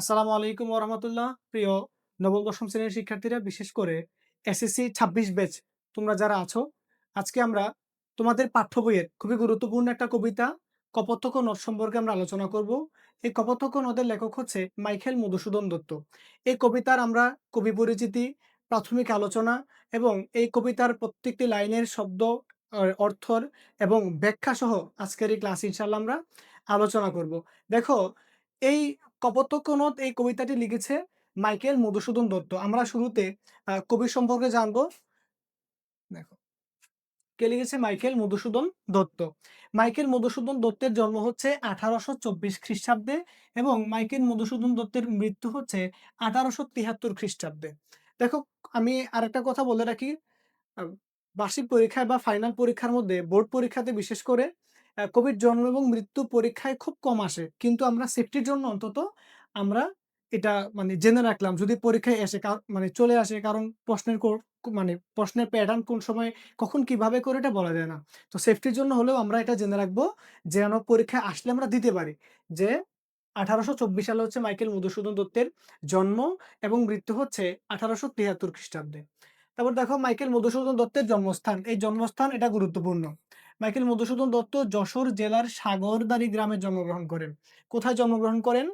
আসসালামু আলাইকুম ওরহমতুল্লাহ প্রিয় নবম দশম শ্রেণির শিক্ষার্থীরা, বিশেষ করে এসএসসি ছাব্বিশ ব্যাচ তোমরা যারা আছো, আজকে আমরা তোমাদের পাঠ্য বইয়ের খুবই গুরুত্বপূর্ণ একটা কবিতা কপোতক্ষ নদ সম্পর্কে আমরা আলোচনা করব। এই কপোতক্ষ নদের লেখক হচ্ছে মাইকেল মধুসূদন দত্ত। এই কবিতার আমরা কবি পরিচিতি, প্রাথমিক আলোচনা এবং এই কবিতার প্রত্যেকটি লাইনের শব্দ অর্থর এবং ব্যাখ্যা সহ আজকের এই ক্লাস ইনশাল্লাহ আমরা আলোচনা করব। দেখো, এই কপোতক্ষ এই কবিতাটি লিখেছে মাইকেল মধুসূদন দত্ত। আমরা শুরুতে কবি সম্পর্কে জানব। দেখো, কে লিখেছে? মাইকেল মধুসূদন দত্ত। মাইকেল মধুসূদন দত্তের জন্ম হচ্ছে আঠারোশো চব্বিশ খ্রিস্টাব্দে এবং মাইকেল মধুসূদন দত্তের মৃত্যু হচ্ছে আঠারোশো তিয়াত্তর খ্রিস্টাব্দে। দেখো, আমি আরেকটা কথা বলে রাখি। বার্ষিক পরীক্ষায় বা ফাইনাল পরীক্ষার মধ্যে বোর্ড পরীক্ষাতে বিশেষ করে কবির জন্ম এবং মৃত্যু পরীক্ষায় খুব কম আসে। কিন্তু আমরা সেফটির জন্য অন্তত আমরা এটা মানে জেনে রাখলাম। যদি পরীক্ষায় এসে মানে চলে আসে, কারণ প্রশ্নের মানে প্রশ্নের প্যাটার্ন কোন সময় কখন কীভাবে করে এটা বলা যায় না। তো সেফটির জন্য হলেও আমরা এটা জেনে রাখব যেন পরীক্ষায় আসলে আমরা দিতে পারি। যে আঠারোশো চব্বিশ সালে হচ্ছে মাইকেল মধুসূদন দত্তের জন্ম এবং মৃত্যু হচ্ছে আঠারোশো তিয়াত্তর খ্রিস্টাব্দে। তারপর দেখো মাইকেল মধুসূদন দত্তের জন্মস্থান। এই জন্মস্থান এটা গুরুত্বপূর্ণ। মাইকেল মধুসূদন দত্ত যশোর জেলার সাগরদারি গ্রামে জন্মগ্রহণ করেন। কোথায় জন্মগ্রহণ করেন?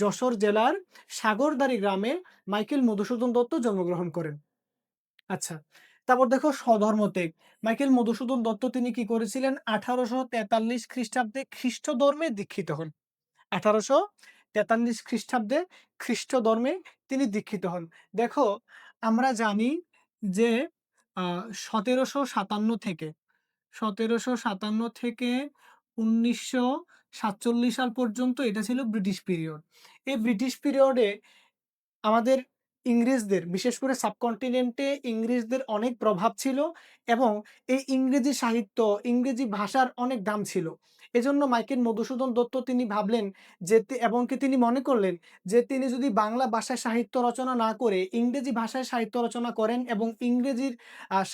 যশোর জেলার সাগরদারি গ্রামে মাইকেল মধুসূদন দত্ত জন্মগ্রহণ করেন। আচ্ছা তারপর দেখো স্বধর্ম ত্যাগ মাইকেল মধুসূদন দত্ত তিনি কি করেছিলেন? আঠারোশো তেতাল্লিশ খ্রিস্টাব্দে খ্রিস্ট ধর্মে দীক্ষিত হন। আঠারোশো তেতাল্লিশ খ্রিস্টাব্দে খ্রিস্ট ধর্মে তিনি দীক্ষিত হন। দেখো, আমরা জানি যে সতেরোশো সাতান্ন থেকে সতেরোশো সাতান্ন থেকে উনিশশো সাতচল্লিশ সাল পর্যন্ত এটা ছিল ব্রিটিশ পিরিয়ড। এই ব্রিটিশ পিরিয়ডে আমাদের ইংরেজদের, বিশেষ করে সাবকন্টিনেন্টে ইংরেজদের অনেক প্রভাব ছিল এবং এই ইংরেজি সাহিত্য, ইংরেজি ভাষার অনেক দাম ছিল। এজন্য মাইকেল মধুসূদন দত্ত তিনি ভাবলেন যে এবং কি তিনি মনে করলেন যে তিনি যদি বাংলা ভাষায় সাহিত্য রচনা না করে ইংরেজি ভাষায় সাহিত্য রচনা করেন এবং ইংরেজির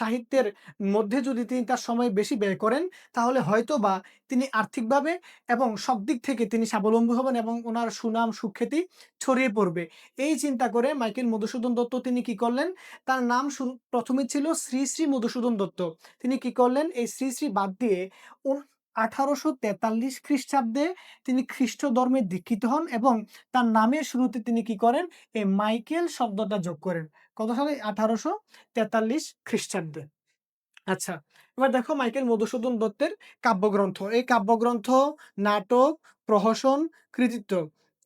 সাহিত্যের মধ্যে যদি তিনি তার সময় বেশি ব্যয় করেন, তাহলে হয়তো বা তিনি আর্থিকভাবে এবং সব দিক থেকে তিনি স্বাবলম্বী হবেন এবং ওনার সুনাম সুখ্যাতি ছড়িয়ে পড়বে। এই চিন্তা করে মাইকেল মধুসূদন দত্ত তিনি কি করলেন? তার নাম প্রথমে ছিল শ্রী শ্রী মধুসূদন দত্ত। তিনি কি করলেন? এই শ্রী শ্রী বাদ দিয়ে আঠারোশো তেতাল্লিশ খ্রিস্টাব্দে তিনি খ্রিস্ট ধর্মে দীক্ষিত হন এবং তার নামের শুরুতে তিনি কি করেন? এই মাইকেল শব্দটা যোগ করেন। কত সালে? আঠারোশো তেতাল্লিশ খ্রিস্টাব্দে। আচ্ছা এবার দেখো মাইকেল মধুসূদন দত্তের কাব্যগ্রন্থ। এই কাব্যগ্রন্থ, নাটক, প্রহসন, কৃতিত্ব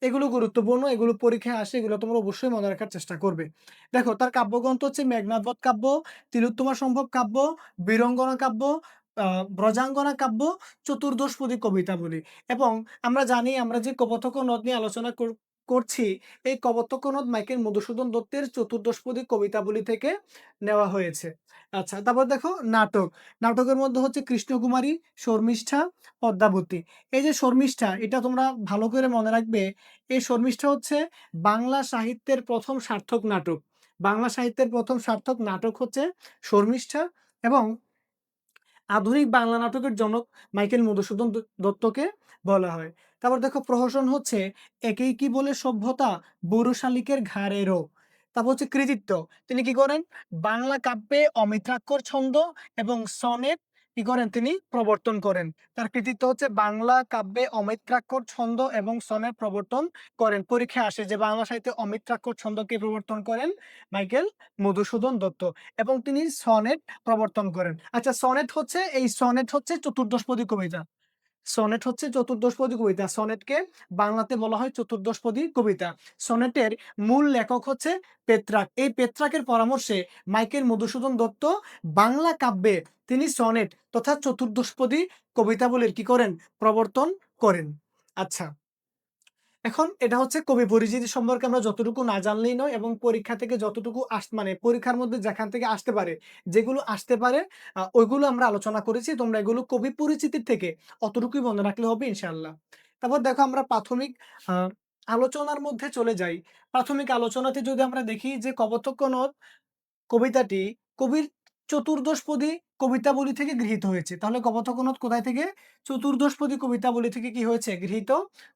এগুলো গুরুত্বপূর্ণ, এগুলো পরীক্ষায় আসে, এগুলো তোমরা অবশ্যই মনে রাখার চেষ্টা করবে। দেখো, তার কাব্যগ্রন্থ হচ্ছে মেঘনাথবধ কাব্য তিলোত্তমা সম্ভব কাব্য, বীরঙ্গনা কাব্য ব্রজাঙ্গনা কাব্য চতুর্দশপদী কবিতা বলি। এবং আমরা জানি, আমরা যে কপথক নদ নিয়ে আলোচনা কর- করছি, এই কপথক নদ মাইকেল মধুসূদন দত্তের চতুর্দশপদী কবিতাবলী থেকে নেওয়া হয়েছে। আচ্ছা তারপর দেখো নাটক। নাটকের মধ্যে হচ্ছে কৃষ্ণকুমারী, শর্মিষ্ঠা, পদ্মাবতী। এই যে শর্মিষ্ঠা, এটা তোমরা ভালো করে মনে রাখবে, এই শর্মিষ্ঠা হচ্ছে বাংলা সাহিত্যের প্রথম সার্থক নাটক। বাংলা সাহিত্যের প্রথম সার্থক নাটক হচ্ছে শর্মিষ্ঠা এবং আধুনিক বাংলা নাটকের জনক মাইকেল মধুসূদন দত্তকে বলা হয়। তারপর দেখো প্রহসন হচ্ছে একেই কি বলে সভ্যতা? বুড়ো শালিকের ঘাড়েরও। তারপর হচ্ছে কৃতিত্ব। তিনি কি করেন? বাংলা কাব্যে অমিত্রাক্ষর ছন্দ এবং সনেট কি করেন তিনি? প্রবর্তন করেন। তার কৃতিত্ব হচ্ছে বাংলা কাব্যে অমিত্রাক্ষর ছন্দ এবং সনের প্রবর্তন করেন। পরীক্ষায় আসে যে বাংলা সাহিত্যে অমিত্রাক্ষর ছন্দকে প্রবর্তন করেন মাইকেল মধুসূদন দত্ত এবং তিনি সনেট প্রবর্তন করেন। আচ্ছা সনেট হচ্ছে, এই সনেট হচ্ছে চতুর্দশপদী কবিতা। সনেট হচ্ছে চতুর্দশপদী কবিতা। সনেটকে বাংলাতে বলা হয় চতুর্দশপদী কবিতা। সনেটের মূল লেখক হচ্ছে পেত্রাক। এই পেত্রাকের পরামর্শে মাইকেল মধুসূদন দত্ত বাংলা কাব্যে তিনি সনেট তথা চতুর্দশপদী কবিতাবলীর কি করেন? প্রবর্তন করেন। আচ্ছা এখন এটা হচ্ছে কবি পরিচিতি সম্পর্কে আমরা যতটুকু না জানলেই নয় এবং পরীক্ষা থেকে যতটুকু আস মানে পরীক্ষার মধ্যে যেখান থেকে আসতে পারে, যেগুলো আসতে পারে ওইগুলো আমরা আলোচনা করেছি। তোমরা এগুলো কবি পরিচিতির থেকে অতটুকুই মনে রাখলে হবে ইনশাল্লাহ তারপর দেখো আমরা প্রাথমিক আলোচনার মধ্যে চলে যাই। প্রাথমিক আলোচনাতে যদি আমরা দেখি যে কবতক্ষ নদ কবিতাটি কবির চতুর্দশপদী কবিতাবলী থেকে গৃহীত হয়েছে। তাহলে কপথকনদ কোথায় থেকে? চতুর্দশপদী কবিতাবলী থেকে কি হয়েছে? গৃহীত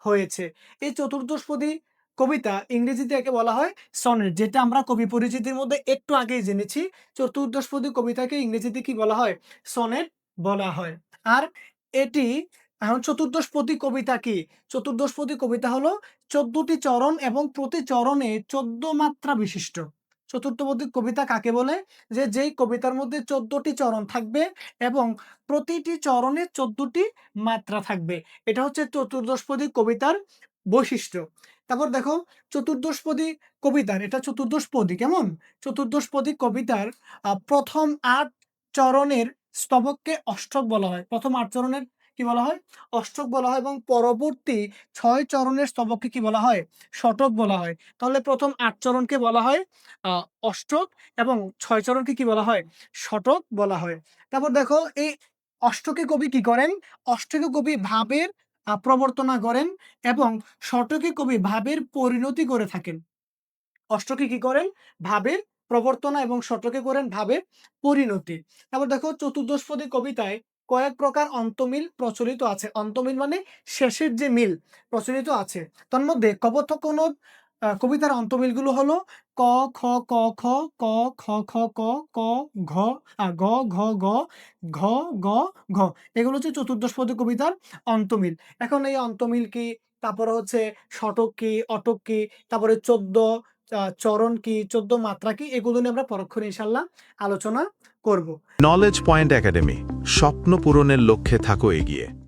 হয়েছে। এই চতুর্দশপদী কবিতা ইংরেজিতে একে বলা হয় সনেট, যেটা আমরা কবি পরিচিতির মধ্যে একটু আগেই জেনেছি। চতুর্দশপদী কবিতাকে ইংরেজিতে কি বলা হয়? সনেট বলা হয়। আর এটি, এখন চতুর্দশপদী কবিতা কি? চতুর্দশপদী কবিতা হলো চোদ্দটি চরণ এবং প্রতি চরণে চোদ্দ মাত্রা বিশিষ্ট। চতুর্থপদী কবিতা কাকে বলে? যে যেই কবিতার মধ্যে চোদ্দটি চরণ থাকবে এবং প্রতিটি চরণে চোদ্দটি মাত্রা থাকবে। এটা হচ্ছে চতুর্দশপদী কবিতার বৈশিষ্ট্য। তারপর দেখো চতুর্দশপদী কবিতার, এটা চতুর্দশপদী কেমন? চতুর্দশপদী কবিতার প্রথম আট চরণের স্তবককে অষ্টক বলা হয়। প্রথম আট চরণের কি বলা হয়? অষ্টক বলা হয় এবং পরবর্তী ছয় চরণের স্তবককে কি বলা হয়? শতক বলা হয়। তাহলে প্রথম আট চরণকে বলা হয় অষ্টক এবং ছয় চরণকে কি বলা হয়? শতক বলা হয়। তারপর দেখো, এই অষ্টকে কবি কি করেন? অষ্টকে কবি ভাবের প্রবর্তনা করেন এবং শতকে কবি ভাবের পরিণতি করে থাকেন। অষ্টকে কি করেন? ভাবের প্রবর্তনা এবং শতকে করেন ভাবের পরিণতি। তারপর দেখো চতুর্দশপদী কবিতায় কয়েক প্রকার অন্তমিল প্রচলিত আছে। অন্তমিল মানে শেষের যে মিল প্রচলিত আছে। তন্মধ্যে কপোথকনদ আহ, কবিতার অন্তমিলগুলো হলো ক খ ক খ ক খ খ ক ক ঘ গ ঘ গ ঘ গ ঘ। এগুলো হচ্ছে চতুর্দশ চতুর্দশপদী কবিতার অন্তমিল। এখন এই অন্তমিল কি? তারপরে হচ্ছে শতক কি? অটক কি? তারপরে চোদ্দ চরণ কি, চোদ্দ মাত্রা কি, এগুলো নিয়ে আমরা পরক্ষণে ইনশাল্লাহ আলোচনা করব। নলেজ পয়েন্ট একাডেমি স্বপ্ন পূরণের লক্ষ্যে থাকো এগিয়ে।